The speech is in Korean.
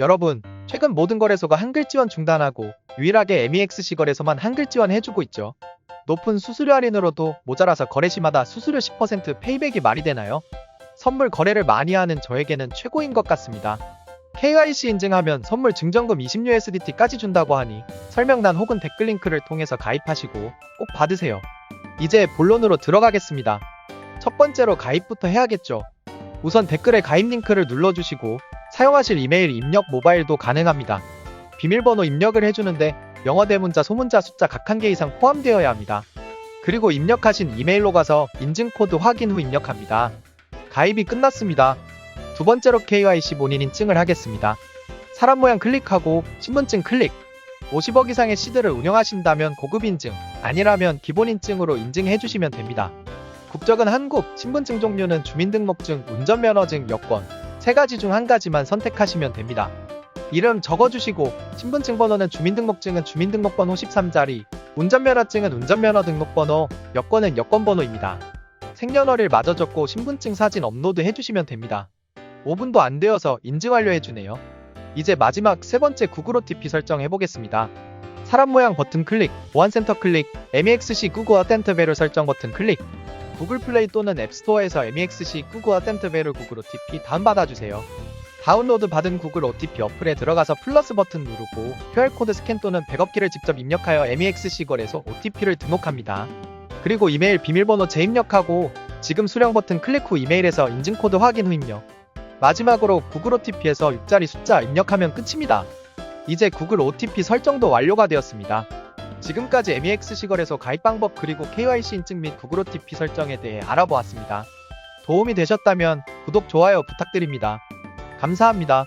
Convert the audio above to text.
여러분, 최근 모든 거래소가 한글 지원 중단하고 유일하게 MEXC 거래소만 한글 지원 해주고 있죠. 높은 수수료 할인으로도 모자라서 거래 시마다 수수료 10% 페이백이 말이 되나요? 선물 거래를 많이 하는 저에게는 최고인 것 같습니다. KYC 인증하면 선물 증정금 20USDT까지 준다고 하니 설명란 혹은 댓글 링크를 통해서 가입하시고 꼭 받으세요. 이제 본론으로 들어가겠습니다. 첫 번째로 가입부터 해야겠죠. 우선 댓글에 가입 링크를 눌러주시고 사용하실 이메일 입력 모바일도 가능합니다. 비밀번호 입력을 해주는데 영어 대문자, 소문자 숫자 각 한 개 이상 포함되어야 합니다. 그리고 입력하신 이메일로 가서 인증코드 확인 후 입력합니다. 가입이 끝났습니다. 두 번째로 KYC 본인 인증을 하겠습니다. 사람 모양 클릭하고 신분증 클릭. 50억 이상의 시드를 운영하신다면 고급 인증, 아니라면 기본 인증으로 인증해 주시면 됩니다. 국적은 한국, 신분증 종류는 주민등록증, 운전면허증, 여권, 세 가지 중 한 가지만 선택하시면 됩니다. 이름 적어주시고, 신분증 번호는 주민등록증은 주민등록번호 13자리, 운전면허증은 운전면허 등록번호, 여권은 여권번호입니다. 생년월일 마저 적고 신분증 사진 업로드 해주시면 됩니다. 5분도 안 되어서 인증 완료해주네요. 이제 마지막 세 번째 구글 OTP 설정해보겠습니다. 사람 모양 버튼 클릭, 보안센터 클릭, MEXC 구글 어텐트 베르 설정 버튼 클릭. 구글 플레이 또는 앱스토어에서 MEXC 구글 어텐트 베르 구글 OTP 다운받아주세요. 다운로드 받은 구글 OTP 어플에 들어가서 플러스 버튼 누르고 QR코드 스캔 또는 백업키를 직접 입력하여 MEXC 거래소 OTP를 등록합니다. 그리고 이메일 비밀번호 재입력하고 지금 수령 버튼 클릭 후 이메일에서 인증코드 확인 후 입력. 마지막으로 구글 OTP에서 6자리 숫자 입력하면 끝입니다. 이제 구글 OTP 설정도 완료가 되었습니다. 지금까지 MEX 거래소 가입 방법 그리고 KYC 인증 및 구글 OTP 설정에 대해 알아보았습니다. 도움이 되셨다면 구독, 좋아요 부탁드립니다. 감사합니다.